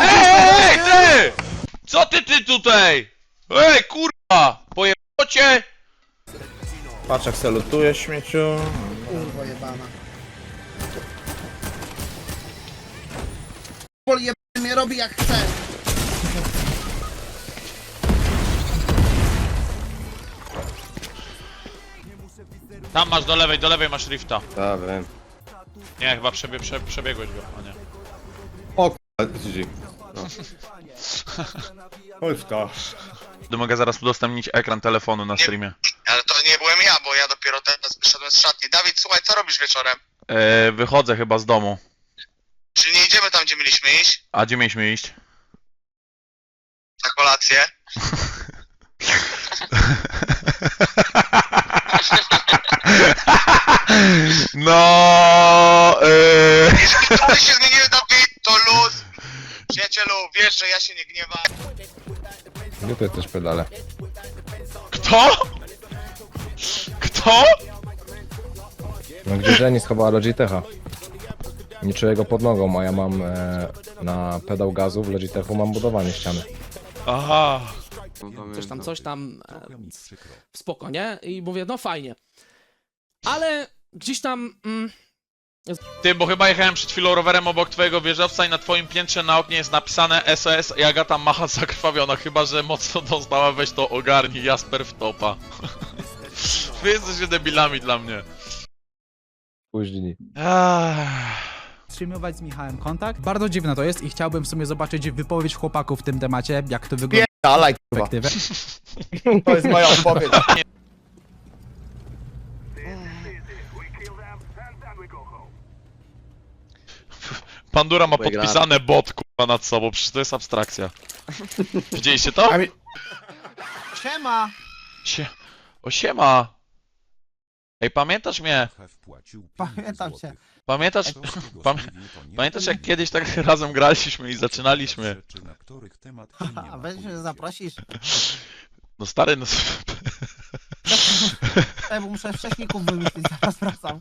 Ej, ty! Co ty, ty tutaj? Ej, kurwa! Pojebało cię? Patrz jak se lutuje śmieciu. Kurwa jebana. Pol jebany mnie robi jak chce. Tam masz do lewej, do lewej masz rifta. Dobra. Nie, chyba przebie, prze, przebiegłeś go, a nie. O k***a, GG. No. Oj w to. Mogę zaraz udostępnić ekran telefonu na streamie. Ale to nie byłem ja, bo ja dopiero teraz wyszedłem z szatni. Dawid, słuchaj, co robisz wieczorem? E, wychodzę chyba z domu. Czy nie idziemy tam, gdzie mieliśmy iść? A gdzie mieliśmy iść? Na kolację? No, e... Jeżeli plany się zmieniły, Dawid, to luz. Przyjacielu, wiesz, że ja się nie gniewam. Gdzie to też pedale? Kto? Kto? No gdzie Jenny schowała Logitecha? Nie czuję go pod nogą, a ja mam e, na pedał gazu w Logitechu mam budowanie ściany. Aha. coś tam, coś tam, e, w spoko, nie? I mówię, no fajnie. Ale gdzieś tam, mm, Ty, bo chyba jechałem przed chwilą rowerem obok twojego wieżowca i na twoim piętrze na oknie jest napisane SOS i Agata macha zakrwawiona, chyba że mocno dostała, weź to ogarnij, Jasper w topa. Wy jesteście debilami dla mnie. Później. Streamować z Michałem kontakt. Bardzo dziwne to jest i chciałbym w sumie zobaczyć wypowiedź chłopaków w tym temacie, jak to wygląda z kurwa. To jest moja odpowiedź. Pandura ma podpisane bot, kurwa, nad sobą, przecież to jest abstrakcja. Widzieliście to? A mi- Siema. Sie... O siema! Ej, pamiętasz mnie? Pamiętam cię. Pamiętasz... Pam... Pamiętasz jak kiedyś tak razem graliśmy i zaczynaliśmy? A weź mnie zaprosisz. No stary, no... Ej, bo muszę wcześników wymyślić, zaraz wracam.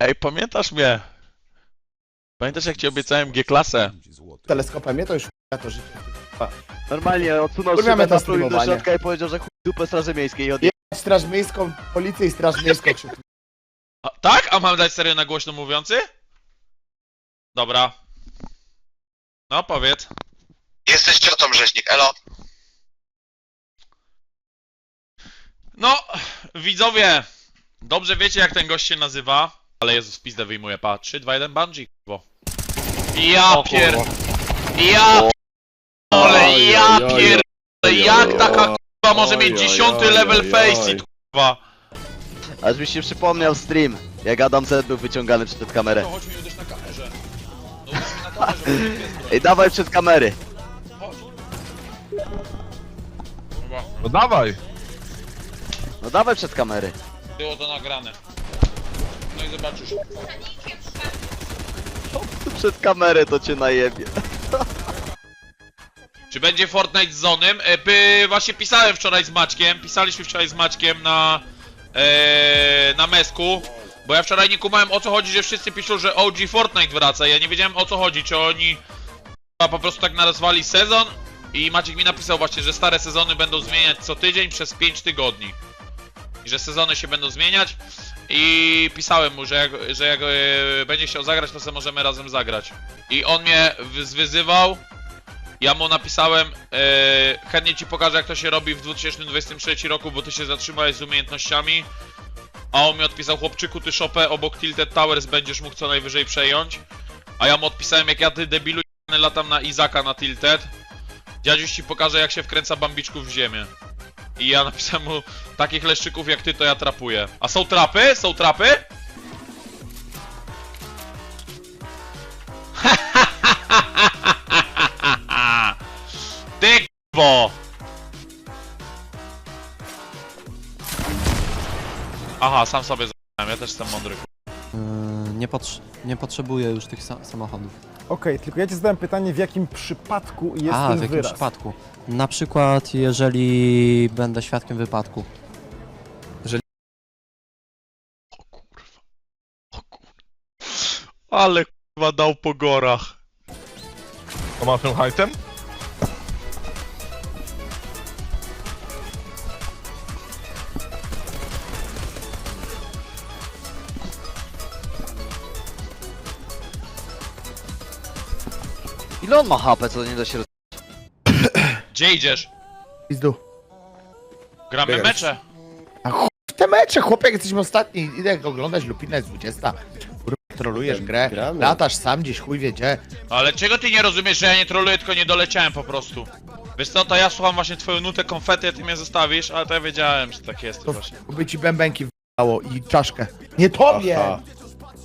Ej, pamiętasz mnie? Pamiętasz jak ci obiecałem G-klasę? Teleskopem mnie to już ja to życie. Normalnie odsunął Kurwa, szybę meta do streamowanie. środka i powiedział, że chuj dupę Straży Miejskiej i odjechał. Straż miejską, policję i straż miejską krzyknął. A, tak? A mam dać serio na głośno mówiący? Dobra. No, powiedz. Jesteś ciotą, rzeźnik, elo. No, widzowie, dobrze wiecie jak ten gość się nazywa, ale Jezus, pizdę wyjmuje, pa, 3, 2, 1, bungee, kurwo. Ja pier... Ja ale ja pier... Jak taka kurwa może mieć dziesiąty level face kurwa? Aż mi się przypomniał stream, jak Adam Z był wyciągany przed kamerę. chodź mi uderz na kamerze. No uderz mi na kamerze, Ej, dawaj przed kamery. No dawaj. No dawaj przed kamery. Było to nagrane. No i zobaczysz. Przed kamerę to cię najebie. Czy będzie Fortnite z Zonym? E, by, właśnie pisałem wczoraj z Maćkiem, pisaliśmy wczoraj z Maćkiem na, e, na mesku, bo ja wczoraj nie kumałem o co chodzi, że wszyscy piszą, że OG Fortnite wraca, ja nie wiedziałem o co chodzi, czy oni a, po prostu tak nazwali sezon i Maciek mi napisał właśnie, że stare sezony będą zmieniać co tydzień przez 5 tygodni. I że sezony się będą zmieniać i pisałem mu, że jak, że jak e, będzie chciał zagrać, to sobie możemy razem zagrać. I on mnie wy- zwyzywał, ja mu napisałem, e, chętnie ci pokażę jak to się robi w 2023 roku, bo ty się zatrzymałeś z umiejętnościami. A on mi odpisał, chłopczyku, ty szopę obok Tilted Towers będziesz mógł co najwyżej przejąć. A ja mu odpisałem, jak ja ty debilu latam na Izaka na Tilted. Dziadziuś ci pokaże jak się wkręca bambiczków w ziemię. I ja napisałem mu, takich leszczyków jak ty to ja trapuję. A są trapy? Są trapy? Ty k***wo! Aha, sam sobie z***ałem, ja też jestem mądry. k***. Yy, nie, potrz- nie potrzebuję już tych sa- samochodów. Okej, tylko ja ci zadałem pytanie, w jakim przypadku jest A, ten w jakim wyraz. przypadku? Na przykład, jeżeli będę świadkiem wypadku. O kurwa. O kurwa. Ale kurwa dał po gorach. To ma Fahrenheitem? Ile on ma HP, co nie da się roz... Gdzie idziesz? Pizdu. Gramy Biegać. mecze. W te mecze, chłopie, jesteśmy ostatni. Idę oglądać, Lupina jest 20. Kurwa, trolujesz grę. Latasz sam gdzieś, chuj wie gdzie. Ale czego ty nie rozumiesz, że ja nie troluję, tylko nie doleciałem po prostu? Wiesz co, to ja słucham właśnie twoją nutę konfety, a ty mnie zostawisz, ale to ja wiedziałem, że tak jest To właśnie. by ci bębenki w***ało i czaszkę. Nie tobie!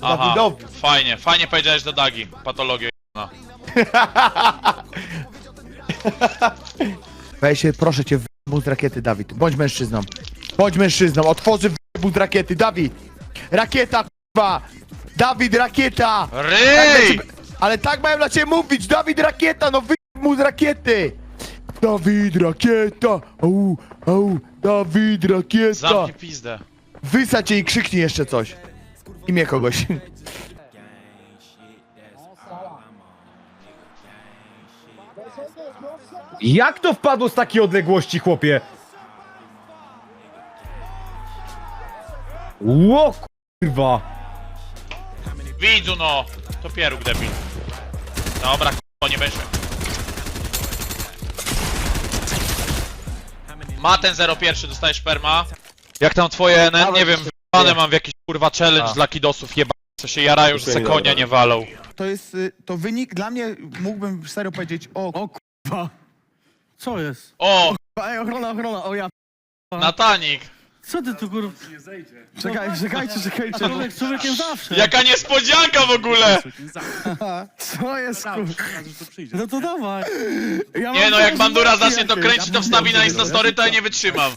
Aha, Dawidowi. fajnie, fajnie powiedziałeś do Dagi. Patologię. Weź się, proszę cię, w z rakiety, Dawid. Bądź mężczyzną. Bądź mężczyzną, otworzy w z rakiety, Dawid! Rakieta, k***wa! Dawid, rakieta! Tak dla Ryj! ciebie- Ale tak mają na ciebie mówić, Dawid, rakieta, no wy mu z rakiety! Dawid, rakieta! Au, au, Dawid, rakieta! Zamknij pizdę. Wysać jej i krzyknij jeszcze coś. Imię kogoś. Jak to wpadło z takiej odległości, chłopie? Ło kurwa! Widzu no! To pieróg debil. Dobra, k***o, nie będzie. Ma ten 01, dostajesz perma. Jak tam twoje NN? Nie wiem, wyjebane mam w jakiś kurwa challenge dla kidosów jeba. Co się jarają, że se konia nie walą. To jest, y, to wynik dla mnie, mógłbym serio powiedzieć, o, o kurwa. Co jest? O! Ej, ochrona, ochrona, o ja. Natanik! Co ty tu kurwa? Czekaj, czekajcie, czekajcie. Człowiek z człowiekiem zawsze. Jaka niespodzianka w ogóle! Co jest kurwa? No to dawaj. Ja Nie mam no, jak Bandura zacznie to kręcić, to wstawi na Instastory, to ja nie wytrzymam.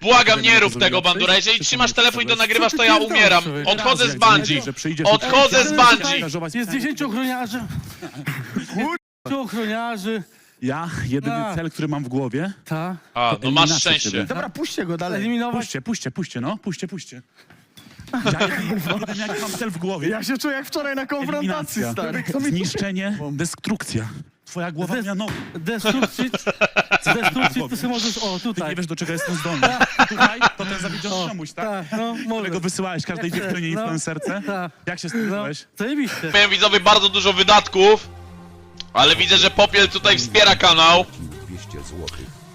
Błagam, nie rób tego, Bandura. Jeżeli trzymasz telefon i to nagrywasz, to ja umieram. Odchodzę z Bungie. Odchodzę z Bungie. Jest 10 ochroniarzy. Kur... ochroniarzy. Ja, jedyny A. cel, który mam w głowie. Ta. A, no masz szczęście. Dobra, puśćcie go dalej. Eliminować. Puśćcie, puśćcie, puśćcie, no, puśćcie, puśćcie. Ja jedyny, jaki mam cel w głowie. Ja się czuję jak wczoraj na konfrontacji, Eliminacja. stary. Zniszczenie, destrukcja. Twoja głowa Zdes- miała nogi. Destrukcji. Z destrukcji ty sobie możesz. O, Ty nie tutaj. wiesz, do czego jestem zdolny. Tutaj, to ten zawiedziony czemuś, tak? Tak, no, Którego może. wysyłałeś każdej dziewczynie chcesz, no. influencerce. Tak, Jak się no. stworzyłeś? Zajebiście. Miałem widzowie bardzo dużo wydatków, ale widzę, że Popiel tutaj wspiera kanał.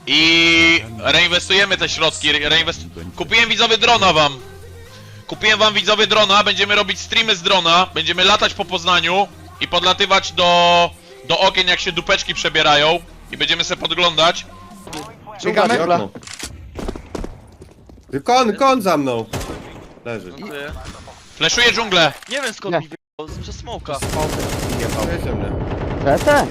I reinwestujemy te środki. Reinwest... Kupiłem widzowie drona wam. Kupiłem wam widzowie drona, będziemy robić streamy z drona, będziemy latać po Poznaniu i podlatywać do, do okien jak się dupeczki przebierają i będziemy sobie podglądać. Biegamy? Kon, kon za mną. Leży. Fleszuję dżunglę. Nie wiem skąd mi wyjechał, przez smoka. Mnie. Tete!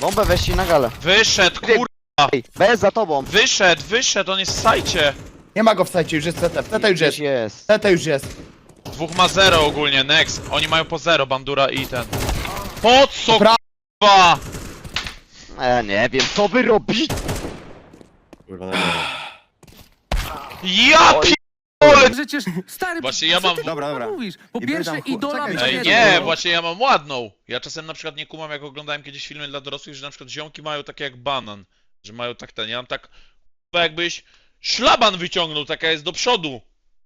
Bombę weźcie na galę. Wyszedł, kur... Ej, bez za tobą. Wyszedł, wyszedł, on jest w sajcie. Nie ma go w sajcie, już jest CT. W CT już jest. Gdzieś jest. CT już jest. Dwóch ma zero ogólnie, next. Oni mają po zero, Bandura i ten. Po co, Pra- k***wa? Ja nie wiem, co wy robicie? Kurwa, Ja Oj. Przecież, stary, Właśnie ja co mam... ty Dobra, dobra. mówisz? Po I pierwsze chłop- idola czekaj, Ej, nie, właśnie ja mam ładną. Ja czasem na przykład nie kumam, jak oglądałem kiedyś filmy dla dorosłych, że na przykład ziomki mają takie jak banan. Że mają tak ten, ja mam tak... k***a, jakbyś szlaban wyciągnął, taka jest do przodu.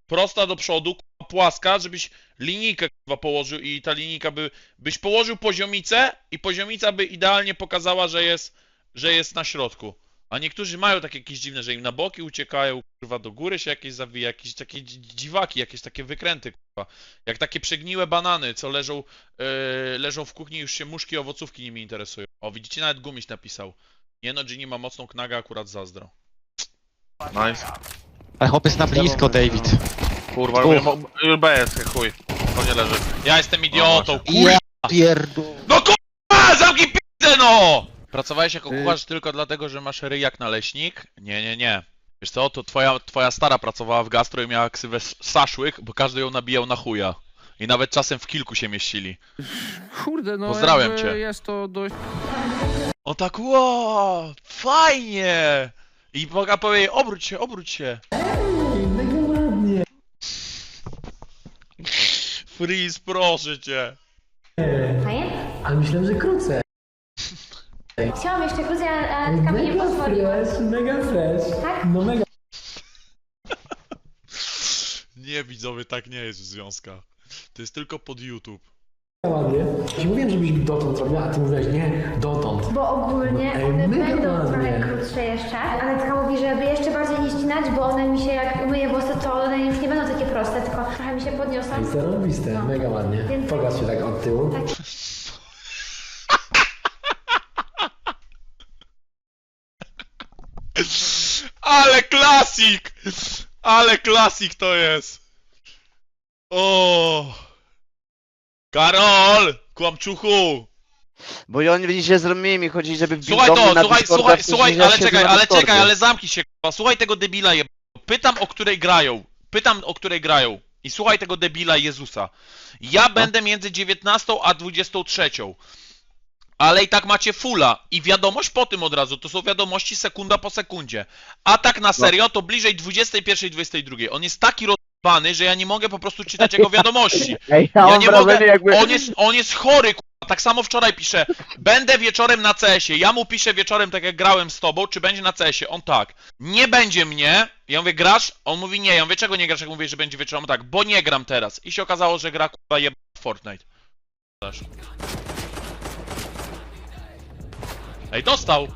Prosta do przodu, k***a, płaska, żebyś linijkę położył i ta linijka by... Byś położył poziomicę i poziomica by idealnie pokazała, że jest, że jest na środku. A niektórzy mają takie jakieś dziwne, że im na boki uciekają, kurwa, do góry się jakieś zawija, jakieś takie dzi- dziwaki, jakieś takie wykręty, kurwa. Jak takie przegniłe banany, co leżą, yy, leżą w kuchni, już się muszki owocówki nimi interesują. O, widzicie, nawet Gumiś napisał. Nie no, Ginny ma mocną knagę, akurat zazdro. Nice. Ale chłopiec na blisko, David. Kurwa, BS, chuj. To nie leży. Ja jestem idiotą, kurwa. Ja pierdol. No kurwa, zamknij pizdę, no! Pracowałeś jako kucharz tylko dlatego, że masz ryj jak naleśnik? Nie, nie, nie. Wiesz co, to twoja, twoja stara pracowała w gastro i miała ksywę s- Saszłyk, bo każdy ją nabijał na chuja. I nawet czasem w kilku się mieścili. Kurde, no Pozdrawiam jakby cię. jest to dość... On tak, ło, fajnie! I Boga powie, obróć się, obróć się. Freeze, proszę cię. Ale myślałem, że krócej. Chciałam jeszcze krócej, ale, ale taka mi nie pozwoliła. mega fresh. Tak? No mega. Nie widzowie, tak nie jest w związkach. To jest tylko pod YouTube. ładnie. Ci mówiłem, żebyś dotąd robił, a ty mówiłeś nie, dotąd. Bo ogólnie Ej, one mega będą ładnie. trochę krótsze jeszcze. Anetka mówi, żeby jeszcze bardziej nie ścinać, bo one mi się jak umyję włosy, to one już nie będą takie proste, tylko trochę mi się podniosą. Zarobiste, mega ładnie. Więc- Pokaż się tak od tyłu. Ale klasik! Ale klasik to jest! O! Karol! Kłamczuchu! Bo oni widzicie z mi chodzi, żeby wbić Słuchaj do mnie to, na słuchaj, Discorda, słuchaj, później słuchaj, ja ale siedzę czekaj, na ale Discordzie. czekaj, ale zamknij się. Słuchaj tego debila je... Pytam, o której grają. Pytam, o której grają. I słuchaj tego debila Jezusa. Ja będę między 19 a 23. Ale i tak macie fulla. I wiadomość po tym od razu. To są wiadomości sekunda po sekundzie. A tak na serio, to bliżej 21, 22. On jest taki rozbany, że ja nie mogę po prostu czytać jego wiadomości. Ej, ja, Ja mam nie wrażenie mogę. jakby... On jest, on jest chory, k***a. Tak samo wczoraj pisze. Będę wieczorem na CS-ie. Ja mu piszę wieczorem, tak jak grałem z tobą, czy będzie na CS-ie. On tak. Nie będzie mnie. Ja mówię, grasz? On mówi nie. Ja mówię, czego nie grasz? Jak mówię, że będzie wieczorem? On tak, bo nie gram teraz. I się okazało, że gra kurwa jeb Fortnite. Też. Ej, dostał!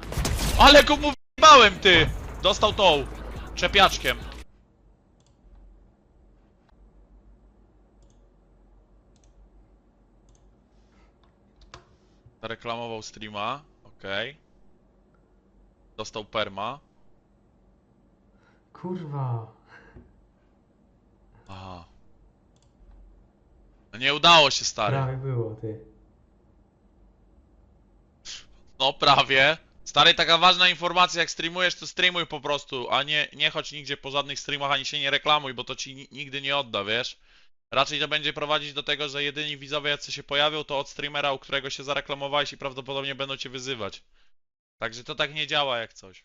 Ale go mu ty! Dostał tą. Czepiaczkiem. Reklamował streama, okej. Dostał perma. Kurwa. Aha. No nie udało się, stary. było, ty. No prawie. Stary, taka ważna informacja, jak streamujesz, to streamuj po prostu, a nie, nie chodź nigdzie po żadnych streamach, ani się nie reklamuj, bo to ci ni- nigdy nie odda, wiesz? Raczej to będzie prowadzić do tego, że jedyni widzowie, jacy się pojawią, to od streamera, u którego się zareklamowałeś i prawdopodobnie będą cię wyzywać. Także to tak nie działa jak coś.